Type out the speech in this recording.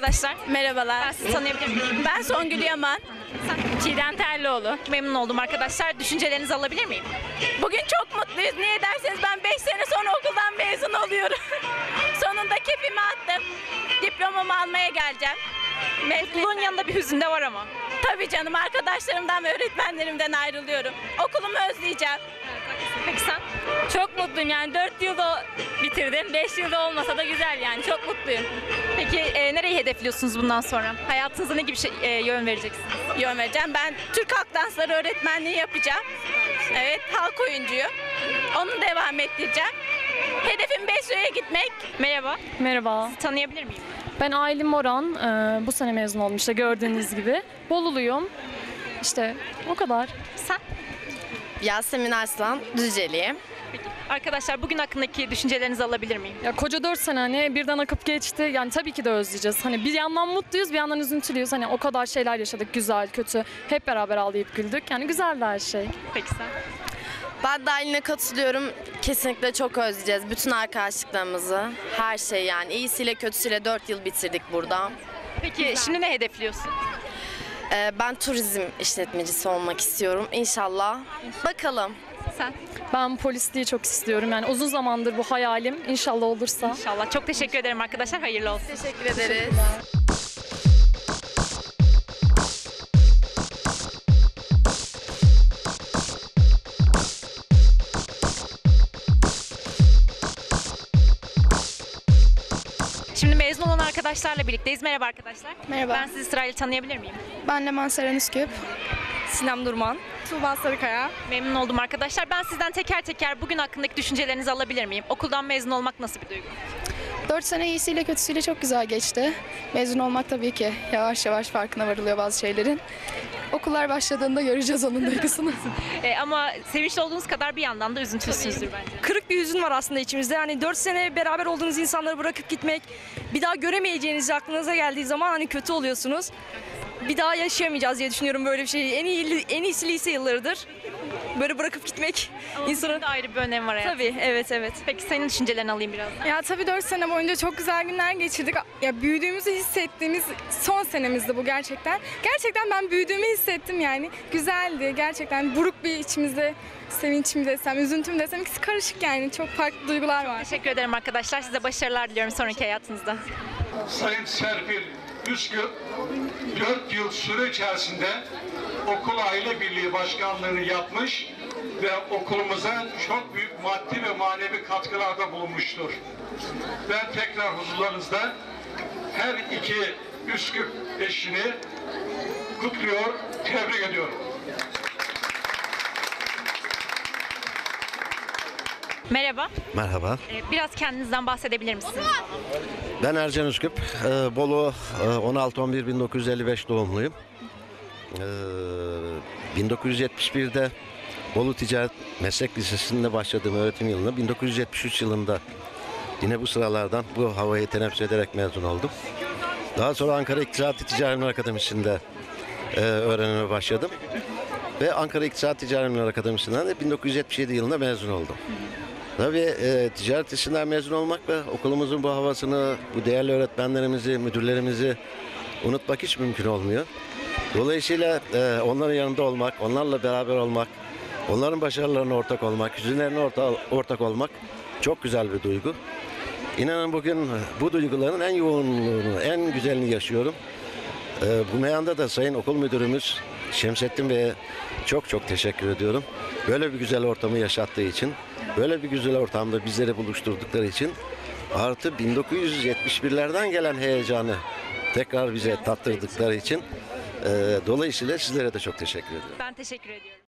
arkadaşlar. Merhabalar. Ben sizi tanıyabilir miyim? Ben Songül Yaman. Çiğdem Terlioğlu. Memnun oldum arkadaşlar. Düşüncelerinizi alabilir miyim? Bugün çok mutluyuz. Niye derseniz ben 5 sene sonra okuldan mezun oluyorum. Sonunda kepimi attım. Diplomamı almaya geleceğim. Mutluluğun yanında bir hüzün de var ama. Tabii canım arkadaşlarımdan ve öğretmenlerimden ayrılıyorum. Okulumu özleyeceğim. Peki sen? Çok mutluyum yani 4 yılda bitirdim. 5 yılda olmasa da güzel yani çok mutluyum. Peki e, nereyi hedefliyorsunuz bundan sonra? Hayatınızda ne gibi şey, e, yön vereceksiniz? Yön vereceğim. Ben Türk Halk Dansları öğretmenliği yapacağım. Evet, halk oyuncuyum. Onu devam ettireceğim. Hedefim Besyo'ya gitmek. Merhaba. Merhaba, Tanıyabilir miyim? ben Aylin Moran. Ee, bu sene mezun oldum işte gördüğünüz gibi. Boluluyum. İşte o kadar. Sen? Yasemin Arslan, Düzceliyim. Arkadaşlar bugün hakkındaki düşüncelerinizi alabilir miyim? Ya koca 4 sene hani birden akıp geçti. Yani tabii ki de özleyeceğiz. Hani bir yandan mutluyuz, bir yandan üzüntülüyüz. Hani o kadar şeyler yaşadık, güzel, kötü. Hep beraber ağlayıp güldük. Yani güzeldi her şey. Peki sen? Ben de Aylin'e katılıyorum. Kesinlikle çok özleyeceğiz bütün arkadaşlıklarımızı. Her şey yani. iyisiyle kötüsüyle 4 yıl bitirdik burada. Peki şimdi ne hedefliyorsun? Ee, ben turizm işletmecisi olmak istiyorum. İnşallah. Bakalım. Sen? Ben polisliği çok istiyorum. Yani uzun zamandır bu hayalim. İnşallah olursa. İnşallah. Çok teşekkür ederim arkadaşlar. Hayırlı olsun. Teşekkür ederiz. Şimdi mezun olan arkadaşlarla birlikteyiz. Merhaba arkadaşlar. Merhaba. Ben sizi sırayla tanıyabilir miyim? Ben Leman Seren Üsküp. Sinem Durman. Tuğba Sarıkaya. Memnun oldum arkadaşlar. Ben sizden teker teker bugün hakkındaki düşüncelerinizi alabilir miyim? Okuldan mezun olmak nasıl bir duygu? 4 sene iyisiyle kötüsüyle çok güzel geçti. Mezun olmak tabii ki yavaş yavaş farkına varılıyor bazı şeylerin. Okullar başladığında göreceğiz onun duygusunu. Ee, ama sevinçli olduğunuz kadar bir yandan da üzüntüsüzdür bence. kırık bir hüzün var aslında içimizde. Yani 4 sene beraber olduğunuz insanları bırakıp gitmek, bir daha göremeyeceğiniz aklınıza geldiği zaman hani kötü oluyorsunuz. Bir daha yaşayamayacağız diye düşünüyorum böyle bir şeyi. En iyi en iyisi lise yıllarıdır. Böyle bırakıp gitmek Ama insanın bunun da ayrı bir önemi var hayatım. Tabii evet evet. Peki senin düşüncelerini alayım biraz. ya tabii 4 sene boyunca çok güzel günler geçirdik. Ya büyüdüğümüzü hissettiğimiz son senemizdi bu gerçekten. Gerçekten ben büyüdüğümü hissettim yani. Güzeldi gerçekten. Buruk bir içimizde sevinç mi desem, üzüntü mü desem ikisi karışık yani. Çok farklı duygular var. Teşekkür ederim arkadaşlar. Size başarılar diliyorum sonraki hayatınızda. Sayın Serpil Üsküp 4 yıl süre içerisinde okul aile birliği başkanlığını yapmış ve okulumuza çok büyük maddi ve manevi katkılarda bulunmuştur. Ben tekrar huzurlarınızda her iki Üsküp eşini kutluyor, tebrik ediyorum. Merhaba. Merhaba. Ee, Biraz kendinizden bahsedebilir misiniz? Ben Ercan Üsküp. Ee, Bolu e, 16-11-1955 doğumluyum. Ee, 1971'de Bolu Ticaret Meslek Lisesi'nde başladığım öğretim yılında 1973 yılında yine bu sıralardan bu havayı teneffüs ederek mezun oldum. Daha sonra Ankara İktisadi Ticaret Bilimler Akademisi'nde e, öğrenime başladım. Ve Ankara İktisadi Ticaret Bilimler Akademisi'nden de 1977 yılında mezun oldum. Tabii e, ticaret işinden mezun olmak ve okulumuzun bu havasını, bu değerli öğretmenlerimizi, müdürlerimizi unutmak hiç mümkün olmuyor. Dolayısıyla e, onların yanında olmak, onlarla beraber olmak, onların başarılarına ortak olmak, hüzünlerine orta, ortak olmak çok güzel bir duygu. İnanın bugün bu duyguların en yoğunluğunu, en güzelini yaşıyorum. E, bu meyanda da Sayın Okul Müdürümüz Şemsettin Bey'e çok çok teşekkür ediyorum. Böyle bir güzel ortamı yaşattığı için, böyle bir güzel ortamda bizleri buluşturdukları için artı 1971'lerden gelen heyecanı tekrar bize tattırdıkları için e, dolayısıyla sizlere de çok teşekkür ediyorum. Ben teşekkür ediyorum.